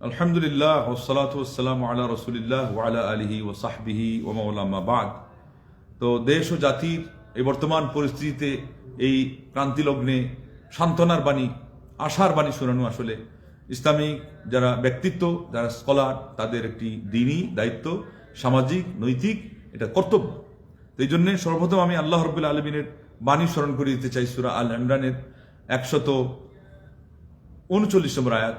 আলহামদুলিল্লাহ ওসালাত ওসালাম আলা রসুলিল্লাহ ওয়ালা আলিহি ও সাহবিহি ও মৌলামা বাদ। তো দেশ ও জাতির এই বর্তমান পরিস্থিতিতে এই ক্রান্তিলগ্নে সান্ত্বনার বাণী, আশার বাণী শোনানো আসলে ইসলামিক যারা ব্যক্তিত্ব, যারা স্কলার, তাদের একটি দিনই দায়িত্ব, সামাজিক, নৈতিক, এটা কর্তব্য। তো এই জন্যে সর্বপ্রথম আমি আল্লাহ রবুল্লা আলমিনের বাণী স্মরণ করে দিতে চাই সুরা আল ইমরানের একশত উনচল্লিশ নম্বর আয়াত।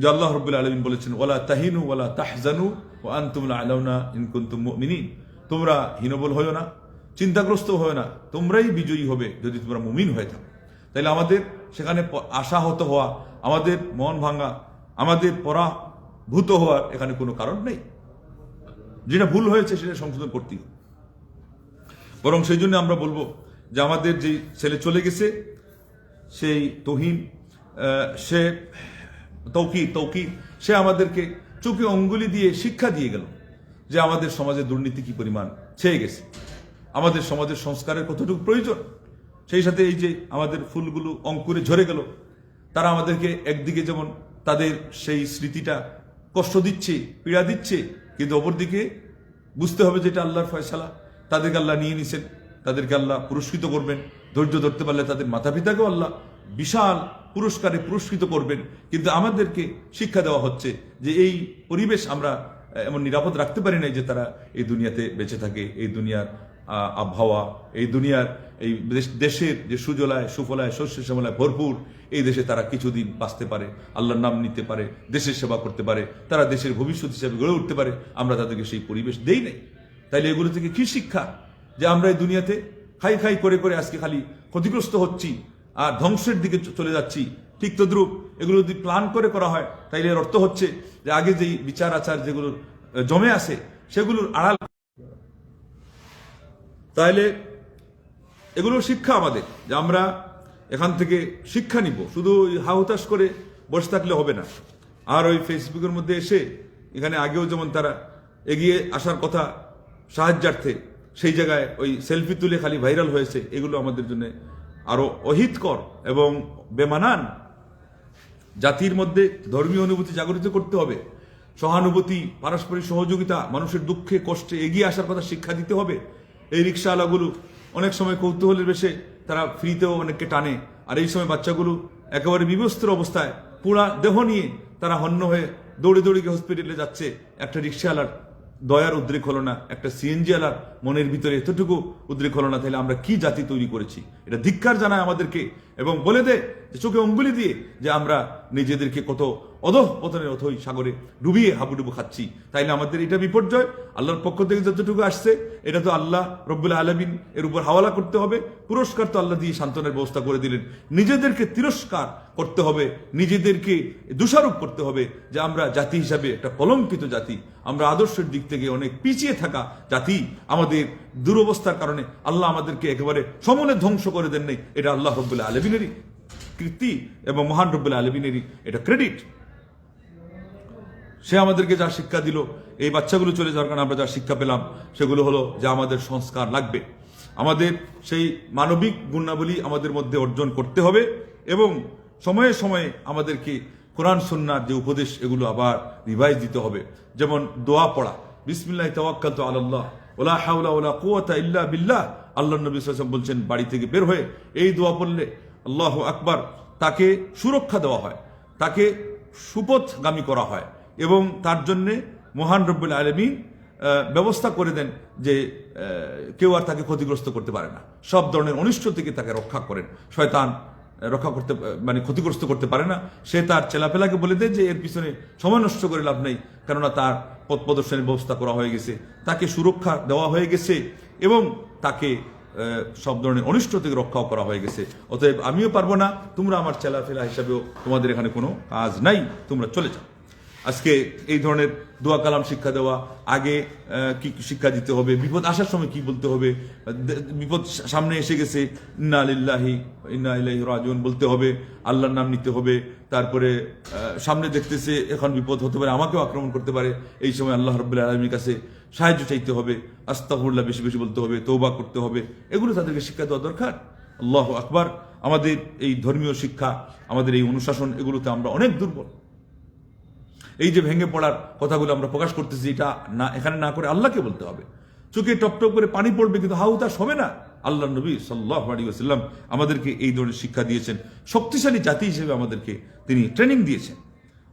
যে আল্লাহ আলমিন বলেছেন ওলা তাহিনু ওলা তাহজানু ও আন্তুমলা আলাউনা তোমরা হীনবল হয়েও না, চিন্তাগ্রস্ত হয়েও না, তোমরাই বিজয়ী হবে যদি তোমরা মুমিন হয়ে থাকো। তাইলে আমাদের সেখানে আশাহত হওয়া, আমাদের মন ভাঙা, আমাদের পরাভূত হওয়ার এখানে কোনো কারণ নেই। যেটা ভুল হয়েছে সেটা সংশোধন করতেই বরং সেই জন্য আমরা বলব যে আমাদের যে ছেলে চলে গেছে, সেই তহিন সে তৌকি তৌকি সে আমাদেরকে চোখে অঙ্গুলি দিয়ে শিক্ষা দিয়ে গেল যে আমাদের সমাজে দুর্নীতি কি পরিমাণ? ছেয়ে গেছে। আমাদের সমাজের সংস্কারের কতটুকু প্রয়োজন? সেই সাথে এই যে আমাদের ফুলগুলো অঙ্কুরে ঝরে গেল, তারা আমাদেরকে একদিকে যেমন তাদের সেই স্মৃতিটা কষ্ট দিচ্ছে, পীড়া দিচ্ছে, কিন্তু অপরদিকে বুঝতে হবে যেটা আল্লাহর ফয়সালা। তাদেরকে আল্লাহ নিয়ে নিছেন। তাদেরকে আল্লাহ পুরস্কৃত করবেন। ধৈর্য ধরতে পারলে তাদের মাতা পিতাকেও আল্লাহ বিশাল পুরস্কারে পুরস্কৃত করবেন। কিন্তু আমাদেরকে শিক্ষা দেওয়া হচ্ছে যে এই পরিবেশ আমরা এমন নিরাপদ রাখতে পারি নাই যে তারা এই দুনিয়াতে বেঁচে থাকে, এই দুনিয়ার আবহাওয়া, এই দুনিয়ার, এই দেশ- দেশের যে সুজলায়, সুফলায়, শস্য শ্যামলায় ভরপুর, এই দেশে তারা কিছুদিন বাঁচতে পারে, আল্লাহর নাম নিতে পারে, দেশের সেবা করতে পারে, তারা দেশের ভবিষ্যৎ হিসাবে গড়ে উঠতে পারে, আমরা তাদেরকে সেই পরিবেশ দেই নাই। তাইলে এগুলো থেকে কি শিক্ষা? যে আমরা এই দুনিয়াতে খাই খাই করে করে আজকে খালি ক্ষতিগ্রস্ত হচ্ছি আর ধ্বংসের দিকে চলে যাচ্ছি। ঠিক তদ্রুপ এগুলো যদি প্ল্যান করে করা হয়, তাইলে এর অর্থ হচ্ছে যে আগে যেই বিচার আচার যেগুলো জমে আছে সেগুলোর আড়াল তাহলে এগুলো শিক্ষা আমাদের, যে আমরা এখান থেকে শিক্ষা নিব। শুধু হাহুতাশ করে বসে থাকলে হবে না। আর ওই ফেসবুকের মধ্যে এসে এখানে আগেও যেমন তারা এগিয়ে আসার কথা সাহায্যার্থে সেই জায়গায় ওই সেলফি তুলে খালি ভাইরাল হয়েছে, এগুলো আমাদের জন্য আরও অহিতকর এবং বেমানান। জাতির মধ্যে ধর্মীয় অনুভূতি জাগরিত করতে হবে। সহানুভূতি, পারস্পরিক সহযোগিতা, মানুষের দুঃখে, কষ্টে এগিয়ে আসার কথা শিক্ষা দিতে হবে। এই রিক্সাওয়ালাগুলো অনেক সময় কৌতূহলের বেশে তারা ফ্রিতেও অনেককে টানে। আর এই সময় বাচ্চাগুলো একেবারে বিবস্ত্র অবস্থায় পুরা দেহ নিয়ে তারা হন্য হয়ে দৌড়ে দৌড়ে হসপিটালে যাচ্ছে। একটা রিক্সাওয়ালার দয়ার উদ্রেক হলো না, একটা সিএনজি আলার মনের ভিতরে এতটুকু উদ্রেক হলো না, তাহলে আমরা কি জাতি তৈরি করেছি? এটা ধিক্কার জানায় আমাদেরকে এবং বলে দে যে চোখে অঙ্গুলি দিয়ে যে আমরা নিজেদেরকে কত অধঃ পতনের অথই সাগরে ডুবিয়ে হাবুডুবু খাচ্ছি। তাইলে আমাদের এটা বিপর্যয়। আল্লাহর পক্ষ থেকে যতটুকু আসছে, এটা তো আল্লাহ রব্বুল আলমিন এর উপর হাওয়ালা করতে হবে। পুরস্কার তো আল্লাহ দিয়ে সান্ত্বনের ব্যবস্থা করে দিলেন। নিজেদেরকে তিরস্কার করতে হবে, নিজেদেরকে দোষারোপ করতে হবে যে আমরা জাতি হিসাবে একটা কলঙ্কিত জাতি। আমরা আদর্শের দিক থেকে অনেক পিছিয়ে থাকা জাতি। আমাদের দুরবস্থার কারণে আল্লাহ আমাদেরকে একেবারে সমনে ধ্বংস করে দেন নাই এটা আল্লাহ রব্বুল্লাহ আলমিনেরই কীর্তি এবং মহান রব্বুল্লাহ আলমিনেরই এটা ক্রেডিট সে আমাদেরকে যা শিক্ষা দিল, এই বাচ্চাগুলো চলে যাওয়ার কারণে আমরা যা শিক্ষা পেলাম, সেগুলো হলো যে আমাদের সংস্কার লাগবে। আমাদের সেই মানবিক গুণাবলী আমাদের মধ্যে অর্জন করতে হবে এবং সময়ে সময়ে আমাদেরকে কোরআন সন্ন্যার যে উপদেশ, এগুলো আবার রিভাইজ দিতে হবে। যেমন দোয়া পড়া। বিসমিল্লাহ তাওয়াক্কাল তো আল্লাহ ওলা হাওলা ওলা কুয়াতা ইল্লা বিল্লাহ। আল্লাহ নবী বলছেন, বাড়ি থেকে বের হয়ে এই দোয়া পড়লে আল্লাহ আকবার। তাকে সুরক্ষা দেওয়া হয়, তাকে সুপথগামী করা হয় এবং তার জন্যে মহান রব্বুল আলমিন ব্যবস্থা করে দেন যে কেউ আর তাকে ক্ষতিগ্রস্ত করতে পারে না। সব ধরনের অনিষ্ট থেকে তাকে রক্ষা করেন। শয়তান রক্ষা করতে মানে ক্ষতিগ্রস্ত করতে পারে না, সে তার চেলাপেলাকে বলে দেয় যে এর পিছনে সময় নষ্ট করে লাভ নেই, কেননা তার পথ প্রদর্শনের ব্যবস্থা করা হয়ে গেছে। তাকে সুরক্ষা দেওয়া হয়ে গেছে এবং তাকে সব ধরনের অনিষ্ট থেকে রক্ষাও করা হয়ে গেছে। অতএব আমিও পারব না, তোমরা আমার চেলাফেলা হিসাবেও তোমাদের এখানে কোনো কাজ নাই, তোমরা চলে যাও। আজকে এই ধরনের দোয়া কালাম শিক্ষা দেওয়া, আগে কি শিক্ষা দিতে হবে, বিপদ আসার সময় কি বলতে হবে বিপদ সামনে এসে গেছে, ইন্না আলিল্লাহি ইন্না ইলাইহি রাজিউন বলতে হবে, আল্লাহর নাম নিতে হবে, তারপরে সামনে দেখতেছে এখন বিপদ হতে পারে, আমাকেও আক্রমণ করতে পারে, এই সময় আল্লাহ রব্বুল আলমীর কাছে সাহায্য চাইতে হবে আস্তাফুল্লাহ বেশি বেশি বলতে হবে তৌবা করতে হবে, এগুলো তাদেরকে শিক্ষা দেওয়া দরকার। আল্লাহ আকবার। আমাদের এই ধর্মীয় শিক্ষা, আমাদের এই অনুশাসন, এগুলোতে আমরা অনেক দুর্বল। এই যে ভেঙে পড়ার কথাগুলো আমরা প্রকাশ করতেছি, এটা না, এখানে না করে আল্লাহকে বলতে হবে। চোখে টপ টপ করে পানি পড়বে, কিন্তু হাউ তাস হবে না। আল্লাহ নবী সাল্লাহ আসাল্লাম আমাদেরকে এই ধরনের শিক্ষা দিয়েছেন। শক্তিশালী জাতি হিসেবে আমাদেরকে তিনি ট্রেনিং দিয়েছেন।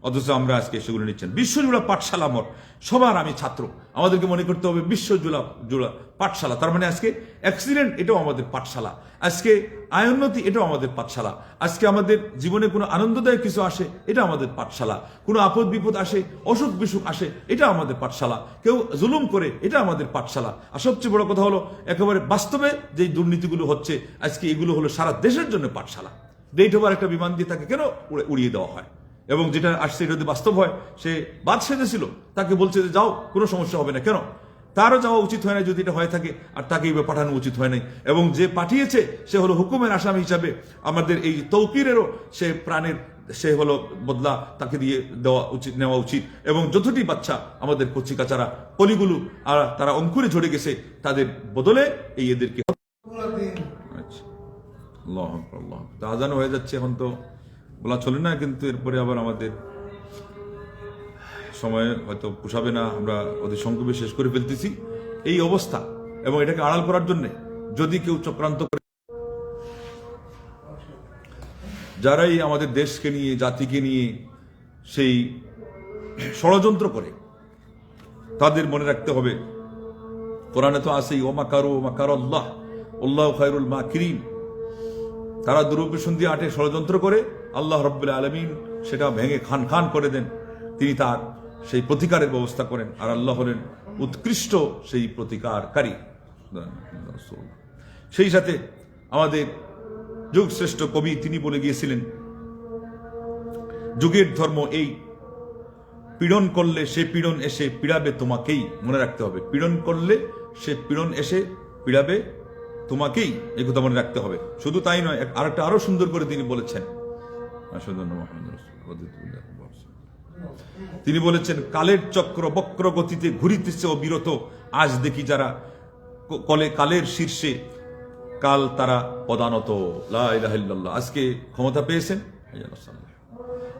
অথচ আমরা আজকে সেগুলো নিচ্ছেন। বিশ্বজোড়া পাঠশালা আমার সবার আমি ছাত্র। আমাদেরকে মনে করতে হবে বিশ্বজোড়া জোড়া পাঠশালা। তার মানে আজকে অ্যাক্সিডেন্ট এটাও আমাদের পাঠশালা। আজকে আয়োন্নতি, এটাও আমাদের পাঠশালা। আজকে আমাদের জীবনে কোনো আনন্দদায়ক কিছু আসে, এটা আমাদের পাঠশালা। কোনো আপদ বিপদ আসে, অসুখ বিসুখ আসে, এটা আমাদের পাঠশালা। কেউ জুলুম করে, এটা আমাদের পাঠশালা। আর সবচেয়ে বড় কথা হলো, একেবারে বাস্তবে যেই দুর্নীতিগুলো হচ্ছে, আজকে এগুলো হলো সারা দেশের জন্য পাঠশালা। ডেট ওভার একটা বিমান দিয়ে তাকে কেন উড়িয়ে দেওয়া হয়? এবং যেটা আসছে এটা যদি বাস্তব হয় সে বাদ সেজেছিল। তাকে বলছে যে যাও কোনো সমস্যা হবে না। কেন? তারও যাওয়া উচিত হয় না যদি এটা হয়ে থাকে আর তাকে এইভাবে পাঠানো উচিত হয় নাই। এবং যে পাঠিয়েছে সে হলো হুকুমের আসামি হিসাবে আমাদের এই তৌকিরেরও সে প্রাণের সে হলো বদলা তাকে দিয়ে দেওয়া উচিত নেওয়া উচিত। এবং যতটি বাচ্চা আমাদের কচি কাচারা কলিগুলো আর তারা অঙ্কুরে ঝরে গেছে তাদের বদলে এই এদেরকে আচ্ছা। আল্লাহ আল্লাহ আকবার। হয়ে যাচ্ছে এখন তো। বলা চলে না, কিন্তু এরপরে আবার আমাদের সময় হয়তো পোষাবে না, আমরা অতি সংক্ষেপে শেষ করে ফেলতেছি। এই অবস্থা এবং এটাকে আড়াল করার জন্য যদি কেউ চক্রান্ত করে, যারাই আমাদের দেশকে নিয়ে, জাতিকে নিয়ে সেই ষড়যন্ত্র করে, তাদের মনে রাখতে হবে, কোরআনে তো আসেই ওমা কারও ওমা কারও আল্লাহ উল্লাহ খায়রুল মা কিরিন তারা দুরুপেশন দিয়ে আটে ষড়যন্ত্র করে আল্লাহ রব্বুল্লাহ আলমিন সেটা ভেঙে খান খান করে দেন। তিনি তার সেই প্রতিকারের ব্যবস্থা করেন। আর আল্লাহ হলেন উৎকৃষ্ট সেই প্রতিকারকারী। সেই সাথে আমাদের যুগশ্রেষ্ঠ কবি তিনি বলে গিয়েছিলেন, যুগের ধর্ম এই, পীড়ন করলে সে পীড়ন এসে পীড়াবে তোমাকেই। মনে রাখতে হবে, পীড়ন করলে সে পীড়ন এসে পীড়াবে তোমাকেই এই কথা মনে রাখতে হবে। শুধু তাই নয় আর একটা আরও সুন্দর করে তিনি বলেছেন। তিনি বলেছেন, কালের চক্র বক্র গতিতে ঘুরিতেছে অবিরত। আজ দেখি যারা কলে কালের শীর্ষে কাল তারা পদানত। আজকে ক্ষমতা পেয়েছেন।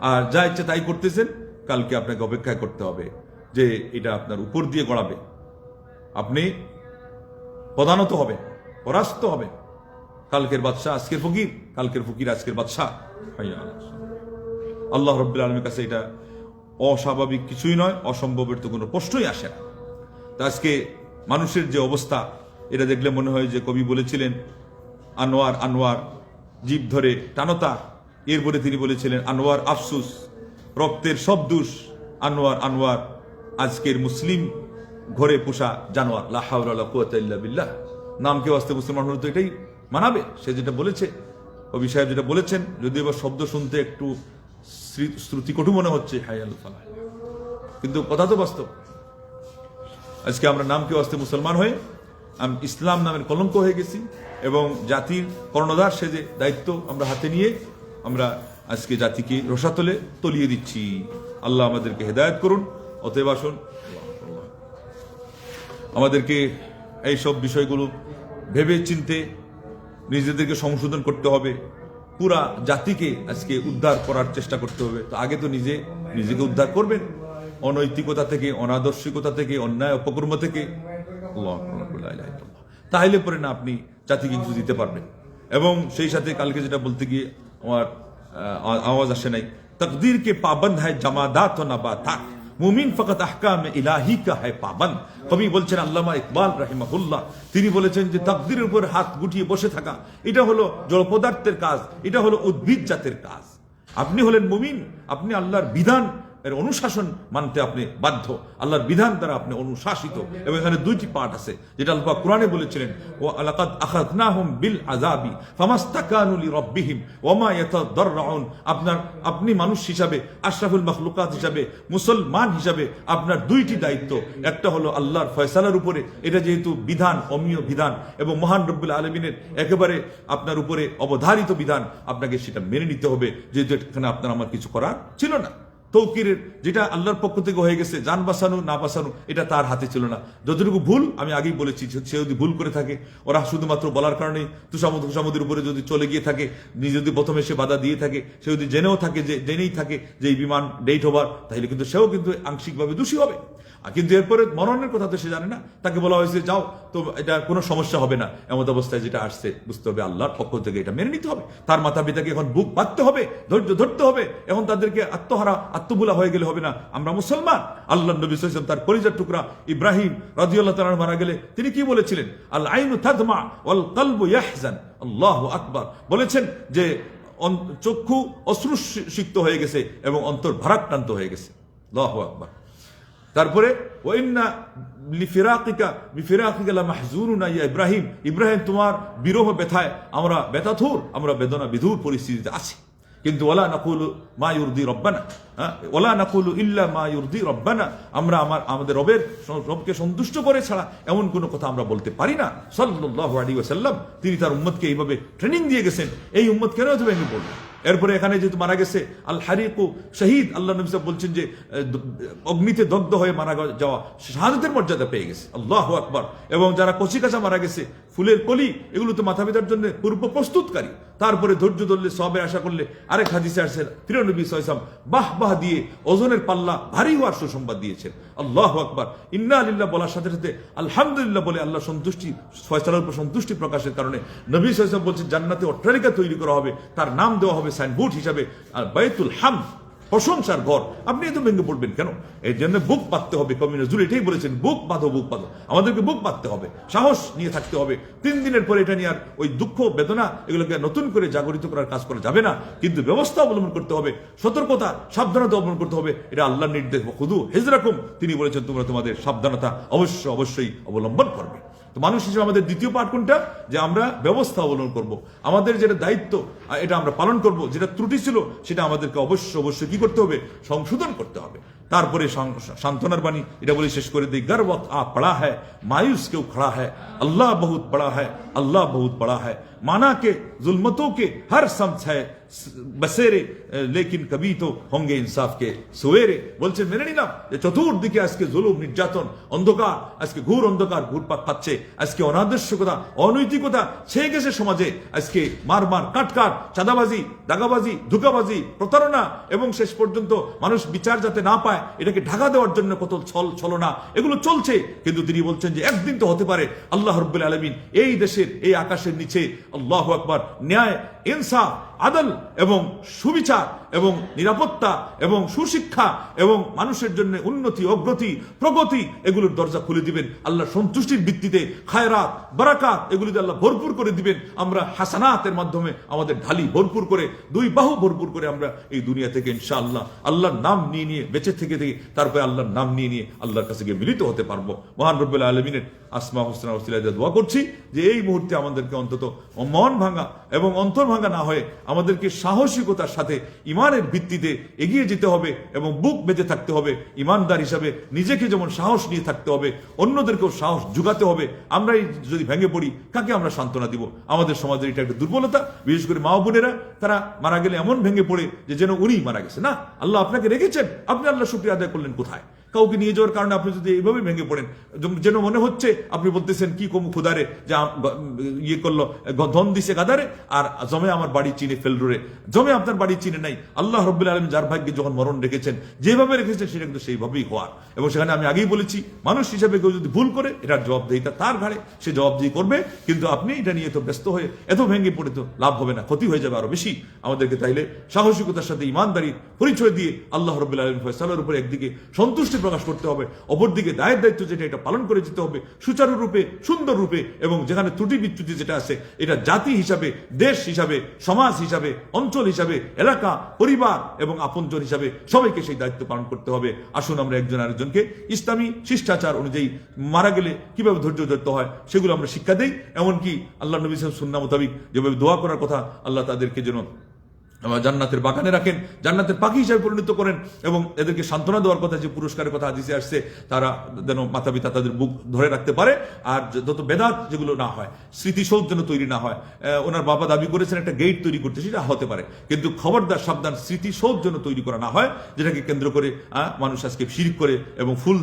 আর যা ইচ্ছে তাই করতেছেন, কালকে আপনাকে অপেক্ষা করতে হবে যে এটা আপনার উপর দিয়ে গড়াবে। আপনি প্রধানত হবে পরাস্ত হবে। কালকের বাদশাহ আজকের ফকির, কালকের ফকির আজকের বাদশাহ। আল্লাহ রব্বুল আলমীর কাছে এটা অস্বাভাবিক কিছুই নয়, অসম্ভবের তো কোনো প্রশ্নই আসে না। তা আজকে মানুষের যে অবস্থা, এটা দেখলে মনে হয় যে কবি বলেছিলেন, আনোয়ার আনোয়ার, জীব ধরে টানতা এরপরে তিনি বলেছিলেন, আনোয়ার আফসুস, রক্তের সব দুষ, আনোয়ার আনোয়ার, আজকের মুসলিম ঘরে পোষা জানোয়ার। লাহাউলা কুয়াতাল্লা বিল্লাহ। নামকে আসতে মুসলমান হলে তো এটাই মানাবে। সে যেটা বলেছে, কবি সাহেব যেটা বলেছেন, যদি এবার শব্দ শুনতে একটু শ্রী- শ্রুতিকটু মনে হচ্ছে হাই আল্লাহ কিন্তু কথা তো বাস্তব। আজকে আমরা নাম কেউ আসতে মুসলমান হয়ে, আমি ইসলাম নামের কলঙ্ক হয়ে গেছি এবং জাতির কর্ণধার সে যে দায়িত্ব আমরা হাতে নিয়ে আমরা আজকে জাতিকে রসাতলে তলিয়ে দিচ্ছি। আল্লাহ আমাদেরকে হেদায়ত করুন। অতএব আসুন। আমাদেরকে এই সব বিষয়গুলো ভেবে চিনতে নিজেদেরকে সংশোধন করতে হবে। পুরা জাতিকে আজকে উদ্ধার করার চেষ্টা করতে হবে। তো আগে তো নিজে, নিজেকে উদ্ধার করবেন। অনৈতিকতা থেকে, অনাদর্শিকতা থেকে, অন্যায় অপকর্ম থেকে। তাহলে পরে না আপনি জাতিকে কিছু দিতে পারবেন। এবং সেই সাথে কালকে যেটা বলতে গিয়ে আমার আওয়াজ আসে নাই। তকদির কে পাবন্দ হয় জামাদাত ও নাবাতাত। মুমিন ফকত আহকাম ইলাহি কা হয় পাবন্দ কবি বলছেন, আল্লামা ইকবাল রাহিমাহুল্লাহ, তিনি বলেছেন যে তাকদিরের উপর হাত গুটিয়ে বসে থাকা, এটা হলো জড় পদার্থের কাজ, এটা হলো উদ্ভিদ জাতের কাজ। আপনি হলেন মুমিন, আপনি আল্লাহর বিধান এর অনুশাসন মানতে আপনি বাধ্য। আল্লাহর বিধান দ্বারা আপনি অনুশাসিত। এবং এখানে দুইটি পাঠ আছে, যেটা আল্লাহ কোরআনে বলেছিলেন ও আলাকাদ বিল আযাবি ফামাস্তাকানু লিরাব্বিহিম ওমা ইয়াতাদাররাউন। আপনার, আপনি মানুষ হিসাবে, আশরাফুল মাখলুকাত হিসাবে, মুসলমান হিসাবে আপনার দুইটি দায়িত্ব। একটা হলো আল্লাহর ফয়সালার উপরে, এটা যেহেতু বিধান, অমীয় বিধান এবং মহান রব্বুল আলমিনের একেবারে আপনার উপরে অবধারিত বিধান, আপনাকে সেটা মেনে নিতে হবে, যেহেতু এখানে আপনার আমার কিছু করার ছিল না। তৌকিরের, যেটা আল্লাহর পক্ষ থেকে হয়ে গেছে যান বাঁচানো, না বাঁচানো, এটা তার হাতে ছিল না। যতটুকু ভুল আমি আগেই বলেছি সে যদি ভুল করে থাকে, ওরা শুধুমাত্র বলার কারণে তুষামুদ তুষামুদের উপরে যদি চলে গিয়ে থাকে, নিজে যদি প্রথমে সে বাধা দিয়ে থাকে, সে যদি জেনেও থাকে, যে জেনেই থাকে যে এই বিমান ডেট হবার তাহলে কিন্তু সেও কিন্তু আংশিকভাবে দোষী হবে। কিন্তু এরপরে মরণের কথা তো সে জানে না। তাকে বলা হয়েছে, যাও, তো এটা কোনো সমস্যা হবে না। এমন অবস্থায় যেটা আসছে, বুঝতে হবে আল্লাহর পক্ষ থেকে এটা মেনে নিতে হবে। তার মাতা পিতাকে এখন বুক বাঁধতে হবে, ধৈর্য ধরতে হবে। এখন তাদেরকে আত্মহারা আত্মবুলা হয়ে গেলে হবে না। আমরা মুসলমান। আল্লাহ নবী সাল্লাম তার পরিজার টুকরা ইব্রাহিম রাদিয়াল্লাহু তাআলা মারা গেলে তিনি কি বলেছিলেন? আল আইনু তাদমা ওয়াল কলবু ইয়াহজান। আল্লাহু আকবার। বলেছেন যে চক্ষু অশ্রু সিক্ত হয়ে গেছে এবং অন্তর ভারাক্রান্ত হয়ে গেছে। আল্লাহু আকবার। তারপরে, ওয়াইন্না লিফিরাকিকা বিফিরাকিকা লা মাহজুনুনা ইয়া ইব্রাহিম। ইব্রাহিম, তোমার বিরহ ব্যথায়, আমরা ব্যথাথুর আমরা বেদনা বিধুর পরিস্থিতিতে আছি। কিন্তু ওলা নাকুলু মা ইউরদি রব্বানা হ্যাঁ? ওলা নাকুলু ইল্লা মা ইউরদি রব্বানা। আমরা আমার, আমাদের রবের রবকে সন্তুষ্ট করে ছাড়া এমন কোনো কথা আমরা বলতে পারি না। সাল্লাল্লাহু আলাইহি ওয়াসাল্লাম, তিনি তার উম্মতকে এইভাবে ট্রেনিং দিয়ে গেছেন। এই উম্মত কেন এত ভেঙে পড়ল? এরপরে এখানে যেহেতু মারা গেছে, আল হারিকু শহীদ, আল্লাহ নবী সাহেব বলছেন যে অগ্নিতে দগ্ধ হয়ে মারা যাওয়া শাহাদতের মর্যাদা পেয়ে গেছে। আল্লাহ আকবার। এবং যারা কচি কাঁচা মারা গেছে, ফুলের কলি, এগুলো তো মাথা পিতার জন্য পূর্ব প্রস্তুতকারী তারপরে ধৈর্য ধরলে সবের আশা করলে আরেক হাদিসে আসছেন তিরানব্বী সাইসাম বাহ বাহ দিয়ে ওজনের পাল্লা ভারী হওয়ার সুসংবাদ দিয়েছেন। আল্লাহ আকবার। ইন্না আলিল্লাহ বলার সাথে সাথে আলহামদুলিল্লাহ বলে আল্লাহ সন্তুষ্টি, ফয়সালার উপর সন্তুষ্টি প্রকাশের কারণে নবী সাইসাম বলছেন, জান্নাতে অট্টালিকা তৈরি করা হবে, তার নাম দেওয়া হবে সাইনবোর্ড হিসাবে আর বাইতুল হাম প্রশংসার ঘর। আপনি এত ভেঙে পড়বেন কেন? এই জন্য বুক পাততে হবে কবি নজরুল এটাই বলেছেন, বুক বাঁধো বুক বাঁধো। আমাদেরকে বুক পাততে হবে, সাহস নিয়ে থাকতে হবে। তিন দিনের পরে এটা নিয়ে আর ওই দুঃখ, বেদনা, এগুলোকে নতুন করে জাগরিত করার কাজ করা যাবে না। কিন্তু ব্যবস্থা অবলম্বন করতে হবে, সতর্কতা, সাবধানতা অবলম্বন করতে হবে, এটা আল্লাহর নির্দেশ। খুদু হেজরাকুম, তিনি বলেছেন, তোমরা তোমাদের সাবধানতা অবশ্য, অবশ্যই অবলম্বন করবে। তো মানুষ হিসেবে আমাদের দ্বিতীয় পাঠ কোনটা? যে আমরা ব্যবস্থা অবলম্বন করব। আমাদের যেটা দায়িত্ব এটা আমরা পালন করব, যেটা ত্রুটি ছিল, সেটা আমাদেরকে অবশ্য, অবশ্যই কি করতে হবে? সংশোধন করতে হবে। তারপরে সাং- সান্ত্বনার বাণী এটা বলে শেষ করে দিই গর ওয়াক্ত আ পড়া হ্যায় मायूस क्यों खड़ा है अल्लाह बहुत बड़ा है अल्लाह बहुत बड़ा है माना के जुल्मतों के हर समझ है बसेरे लेकिन कभी तो होंगे इंसाफ के সুয়েরে বলছেন মেনে নিলাম যে চতুর্দিকে আজকে জুলুম নির্যাতন অন্ধকার আজকে ঘুর অন্ধকার ঘুরপাক খাচ্ছে আজকে অনাদর্শকতা অনৈতিকতা ছেয়ে গেছে সমাজে আজকে মার মার কাট কাট চাঁদাবাজি দাগাবাজি ধুকাবাজি প্রতারণা এবং শেষ পর্যন্ত মানুষ বিচার যাতে না পায় এটাকে ঢাকা দেওয়ার জন্য কত ছল, ছলনা। এগুলো চলছে, কিন্তু তিনি বলছেন যে একদিন তো হতে পারে আল্লাহ রব্বুল আলমিন এই দেশের, এই আকাশের নিচে আল্লাহ আকবার ন্যায়, ইনসাফ আদল এবং সুবিচার এবং নিরাপত্তা এবং সুশিক্ষা এবং মানুষের জন্য উন্নতি, অগ্রতি, প্রগতি, এগুলোর দরজা খুলে দিবেন। আল্লাহ সন্তুষ্টির ভিত্তিতে খায়রাত, বারাকাত এগুলিতে আল্লাহ ভরপুর করে দিবেন। আমরা হাসানাতের মাধ্যমে আমাদের ঢালি ভরপুর করে, দুই বাহু ভরপুর করে আমরা এই দুনিয়া থেকে ইনশাআল্লাহ আল্লাহর নাম নিয়ে নিয়ে, বেঁচে থেকে থেকে তারপরে আল্লাহর নাম নিয়ে নিয়ে আল্লাহর কাছে গিয়ে মিলিত হতে পারব। মহান রব্বুল আলমিনের আসমা হোসেন ওসিলায় দোয়া করছি যে এই মুহূর্তে আমাদেরকে অন্তত মন ভাঙা এবং অন্তর ভাঙা না হয়ে আমাদেরকে সাহসিকতার সাথে ইমানের ভিত্তিতে এগিয়ে যেতে হবে এবং বুক বেঁধে থাকতে হবে। ইমানদার হিসাবে নিজেকে যেমন সাহস নিয়ে থাকতে হবে, অন্যদেরকেও সাহস জুগাতে হবে। আমরাই যদি ভেঙে পড়ি, কাকে আমরা সান্ত্বনা দিব? আমাদের সমাজের এটা একটা দুর্বলতা। বিশেষ করে মা বোনেরা, তারা মারা গেলে এমন ভেঙে পড়ে যে যেন উনি মারা গেছে। না, আল্লাহ আপনাকে রেখেছেন। আপনি আল্লাহ শুক্রিয়া আদায় করলেন কোথায়? কাউকে নিয়ে যাওয়ার কারণে আপনি যদি এইভাবে ভেঙে পড়েন যেন মনে হচ্ছে আপনি বলতেছেন, কি কম খুদারে যে ইয়ে করল ধন দিছে গাদারে আর জমে আমার বাড়ি চিনে ফেলরুরে। জমে আপনার বাড়ি চিনে নাই। আল্লাহ রব্বুল আলম যার ভাগ্যে যখন মরণ রেখেছেন, যেভাবে রেখেছেন, সেটা কিন্তু সেইভাবেই হওয়ার। এবং সেখানে আমি আগেই বলেছি, মানুষ হিসেবে কেউ যদি ভুল করে, এটার জবাবদিহিতা তার ঘাড়ে, সে জবাবদিহি করবে, কিন্তু আপনি এটা নিয়ে তো ব্যস্ত হয়ে, এত ভেঙে পড়ে তো লাভ হবে না, ক্ষতি হয়ে যাবে আরও বেশি। আমাদেরকে তাইলে সাহসিকতার সাথে, ইমানদারির পরিচয় দিয়ে আল্লাহ রব্বুল আলম ফয়সালার উপরে একদিকে সন্তুষ্টি প্রকাশ করতে হবে। অপরদিকে দায়ের দায়িত্ব যেটা, এটা পালন করে যেতে হবে। সুচারু রূপে, সুন্দর রূপে এবং যেখানে ত্রুটি বিচ্যুতি যেটা আছে, এটা জাতি হিসাবে, দেশ হিসাবে, সমাজ হিসাবে, অঞ্চল হিসাবে, এলাকা, পরিবার এবং আপনজন হিসাবে সবাইকে সেই দায়িত্ব পালন করতে হবে। আসুন আমরা একজন আরেকজনকে ইসলামী শিষ্টাচার অনুযায়ী মারা গেলে কীভাবে ধৈর্য ধরতে হয়, সেগুলো আমরা শিক্ষা দেই। এমনকি আল্লাহ নবী সাহেব সুন্না মোতাবিক যেভাবে দোয়া করার কথা, আল্লাহ তাদেরকে যেন জান্নাতের বাগানে রাখেন, জান্নাতের পাখি হিসাবে পরিণত করেন এবং এদেরকে সান্ত্বনা দেওয়ার কথা যে পুরস্কারের কথা হাদিসে আসছে, তারা যেন মাতা পিতা তাদের বুক ধরে রাখতে পারে আর যত বেদাত যেগুলো না হয়, স্মৃতিসৌধ যেন তৈরি না হয়। ওনার বাবা দাবি করেছেন একটা গেট তৈরি করতে, সেটা হতে পারে। কিন্তু খবরদার, সাবধান স্মৃতিসৌধ যেন তৈরি করা না হয়, যেটাকে কেন্দ্র করে মানুষ আজকে শিরিক করে এবং ফুল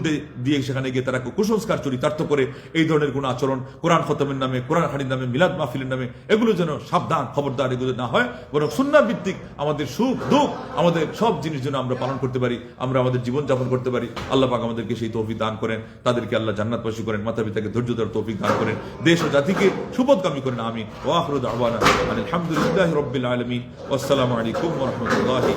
দিয়ে সেখানে গিয়ে তারা কুসংস্কার চরিতার্থ করে, এই ধরনের কোনো আচরণ কোরআন খতমের নামে, কোরআন হানির নামে, মিলাদ মাহফিলের নামে, এগুলো যেন সাবধান, খবরদার এগুলো না হয়, বরং সুন্না ভিত্তিক আমাদের সুখ, দুঃখ, আমাদের সব জিনিস যেন আমরা পালন করতে পারি, আমরা আমাদের জীবন যাপন করতে পারি। আল্লাহ পাক আমাদেরকে সেই তৌফিক দান করেন, তাদেরকে আল্লাহ জান্নাত পাশি করেন মাতা পিতাকে ধৈর্য ধরার তৌফিক দান করেন, দেশ ও জাতিকে সুপদগামী করেন আমি ওয়াহরুদ আহওয়ানা আলহামদুলিল্লাহ রবিল আলমিন। আসসালামু আলাইকুম রাহমাতুল্লাহি